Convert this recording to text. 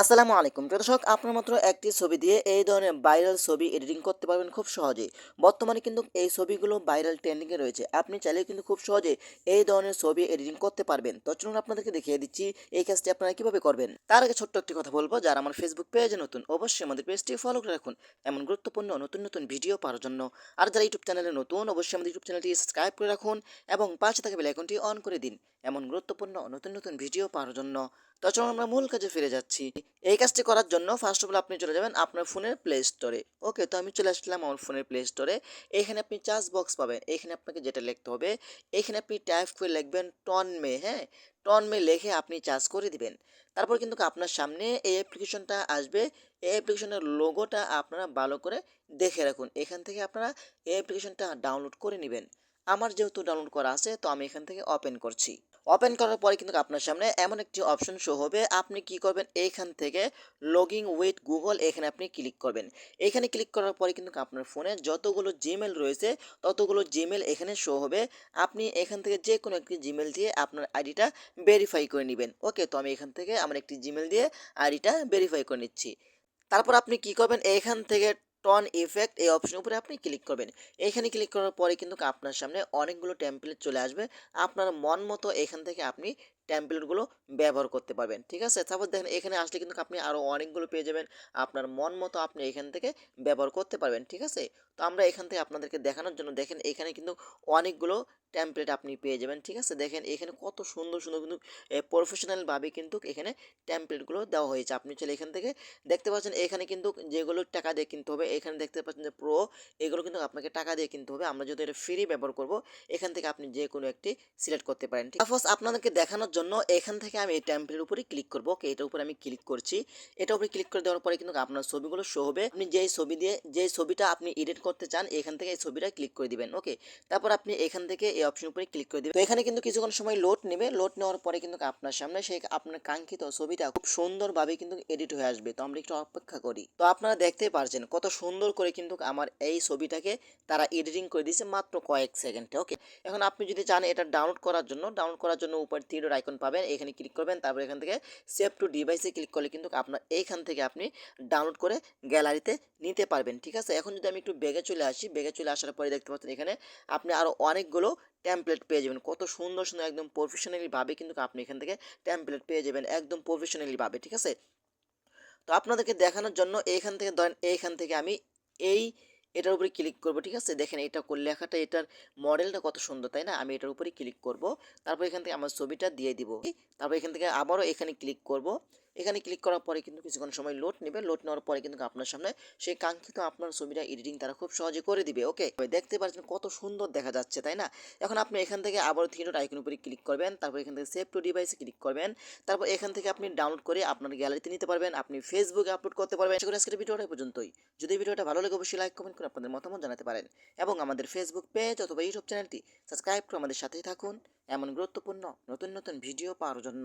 আসসালামু আলাইকুম। দর্শক, আপনার মাত্র একটি ছবি দিয়ে এই ধরনের ভাইরাল ছবি এডিটিং করতে পারবেন খুব সহজেই। বর্তমানে কিন্তু এই ছবিগুলো ভাইরাল ট্রেন্ডিংয়ে রয়েছে। আপনি চাইলে কিন্তু খুব সহজে এই ধরনের ছবি এডিটিং করতে পারবেন। তো চলুন আপনাদেরকে দেখিয়ে দিচ্ছি এই কাজটি আপনারা কীভাবে করবেন। তার আগে ছোট্ট একটি কথা বলব, যারা আমার ফেসবুক পেজে নতুন, অবশ্যই আমাদের পেজটি ফলো করে রাখুন। এমন গুরুত্বপূর্ণ নতুন নতুন ভিডিও পাওয়ার জন্য। আর যারা ইউটিউব চ্যানেলে নতুন, অবশ্যই আমাদের ইউটিউব চ্যানেলটি সাবস্ক্রাইব করে রাখুন এবং পাশে থাকা বেল আইকনটি অন করে দিন। এমন গুরুত্বপূর্ণ, নতুন নতুন ভিডিও পাওয়ার জন্য। তো চলুন আমরা মূল কাজে ফিরে যাচ্ছি। এই কাজটি করার জন্য ফার্স্ট অফ অল আপনি চলে যাবেন আপনার ফোনের প্লে স্টোরে ওকে তো আমি চলে আসলাম আমার ফোনের প্লে স্টোরে এখানে আপনি চার্জ বক্স পাবেন। এখানে আপনাকে যেটা লিখতে হবে, এখানে আপনি টাইপ করে লিখবেন টন মে হ্যাঁ? টন মে লিখে আপনি চার্জ করে দিবেন। তারপর কিন্তু আপনার সামনে এই অ্যাপ্লিকেশনটা আসবে। এই অ্যাপ্লিকেশনের লোগোটা আপনারা ভালো করে দেখে রাখুন। এখান থেকে আপনারা এই অ্যাপ্লিকেশনটা ডাউনলোড করে নেবেন। আমার যেহেতু ডাউনলোড করা আছে, তো আমি এখান থেকে ওপেন করছি। ওপেন করার পরে কিন্তু আপনার সামনে এমন একটি অপশন শো হবে, আপনি কি করবেন? এইখান থেকে লগিং উইথ গুগল এখানে আপনি ক্লিক করবেন। এখানে ক্লিক করার পরে কিন্তু আপনার ফোনে যতগুলো জিমেল রয়েছে, ততগুলো জিমেল এখানে শো হবে। আপনি এখান থেকে যে কোনো একটি জিমেল দিয়ে আপনার আইডিটা ভেরিফাই করে নেবেন। ওকে তো আমি এখান থেকে আমার একটি জিমেল দিয়ে আইডিটা ভেরিফাই করে নিচ্ছি। তারপর আপনি কি করবেন? এখান থেকে টন ইফেক্ট এই অপশনের উপরে আপনি ক্লিক করবেন। এখানে ক্লিক করার পরে কিন্তু আপনার সামনে অনেকগুলো টেমপ্লেট চলে আসবে। আপনার মন মতো এখান থেকে আপনি টেমপ্লেটগুলো ব্যবহার করতে পারবেন, ঠিক আছে? তারপর দেখেন এখানে আসলে কিন্তু আপনি আরও অনেকগুলো পেয়ে যাবেন। আপনার মন মতো আপনি এখান থেকে ব্যবহার করতে পারবেন, ঠিক আছে? তো আমরা এখান থেকে আপনাদেরকে দেখানোর জন্য দেখেন এখানে কিন্তু অনেকগুলো টেমপ্লেট আপনি পেয়ে যাবেন, ঠিক আছে? দেখেন এখানে কত সুন্দর সুন্দর কিন্তু প্রফেশনালভাবে কিন্তু এখানে টেমপ্লেটগুলো দেওয়া হয়েছে। আপনি চলে এখান থেকে দেখতে পাচ্ছেন এখানে কিন্তু যেগুলো টাকা দিয়ে কিনতে হবে, এখানে দেখতে পাচ্ছেন যে প্রো এগুলো কিন্তু আপনাকে টাকা দিয়ে কিনতে হবে। আমরা যদি এটা ফ্রি ব্যবহার করব, এখান থেকে আপনি যে কোনো একটি সিলেক্ট করতে পারেন, ঠিক আপনাদেরকে দেখানোর জন্য এখান থেকে আমি এই টেম্পলের উপরে ক্লিক করব। ওকে এটার উপরে আমি ক্লিক করছি। এটার উপরে ক্লিক করে দেওয়ার পরে কিন্তু আপনার ছবিগুলো শো হবে। আপনি যেই ছবি দিয়ে, যেই ছবিটা আপনি এডিট করতে চান, এখান থেকে এই ছবিটা ক্লিক করে দিবেন। ওকে তারপর আপনি এখান থেকে এই অপশন উপরে ক্লিক করে দিবেন। তো এখানে কিন্তু কিছুক্ষণ সময় লোড নেবে। লোড নেওয়ার পরে কিন্তু আপনার সামনে সেই আপনার কাঙ্ক্ষিত ছবিটা খুব সুন্দরভাবে কিন্তু এডিট হয়ে আসবে। তো আমরা একটু অপেক্ষা করি। তো আপনারা দেখতেই পারছেন কত সুন্দর করে কিন্তু আমার এই ছবিটাকে তারা এডিটিং করে দিয়েছে মাত্র কয়েক সেকেন্ডে। ওকে এখন আপনি যদি চান এটা ডাউনলোড করার জন্য ডাউনলোড করার জন্য উপর থ্রিডোর আইকন পাবেন, এখানে ক্লিক করবেন, তারপর এখান থেকে সেভ টু ডিভাইসে ক্লিক করলে কিন্তু আপনার এইখান থেকে আপনি ডাউনলোড করে গ্যালারিতে নিতে পারবেন, ঠিক আছে? এখন যদি আমি একটু বেগে চলে আসি বেগে চলে আসার পরে দেখতে পাচ্ছেন এখানে আপনি আরও অনেকগুলো ট্যাম্পলেট পেয়ে যাবেন। কত সুন্দর সুন্দর একদম প্রফেশনালিভাবে কিন্তু আপনি এখান থেকে ট্যাম্পলেট পেয়ে যাবেন, একদম প্রফেশনালিভাবে ঠিক আছে? তো আপনাদেরকে দেখানোর জন্য এইখান থেকে ধরেন এইখান থেকে আমি এই এটার উপরে ক্লিক করব, ঠিক আছে? দেখেন এটা লেখাটা, এটার মডেলটা কত সুন্দর, তাই না? আমি এটার উপরে ক্লিক করব। তারপর এখান থেকে আমার ছবিটা দিয়ে দিব। তারপর এখান থেকে আবারও এখানে ক্লিক করব। এখানে ক্লিক করার পরে কিন্তু কিছুক্ষণ সময় লোড নেবে। লোড নেওয়ার পরে কিন্তু আপনার সামনে সেই কাঙ্ক্ষিত আপনার ছবিটা এডিটিং তারা খুব সহজে করে দিবে ওকে দেখতে পাচ্ছেন কত সুন্দর দেখা যাচ্ছে, তাই না? এখন আপনি এখান থেকে আবার থ্রি ডট আইকন উপরে ক্লিক করবেন, তারপর এখান থেকে সেভ টু ডিভাইসে ক্লিক করবেন, তারপর এখান থেকে আপনি ডাউনলোড করে আপনার গ্যালারিতে নিতে পারবেন, আপনি ফেসবুকে আপলোড করতে পারবেন। আশা আজকের ভিডিওটা পর্যন্তই। যদি ভিডিওটা ভালো লাগে, অবশ্যই লাইক কমেন্ট করে আপনাদের মতামত জানাতে পারেন এবং আমাদের ফেসবুক পেজ অথবা ইউটিউব চ্যানেলটি সাবস্ক্রাইব করে আমাদের সাথেই থাকুন। এমন গুরুত্বপূর্ণ নতুন নতুন ভিডিও পাওয়ার জন্য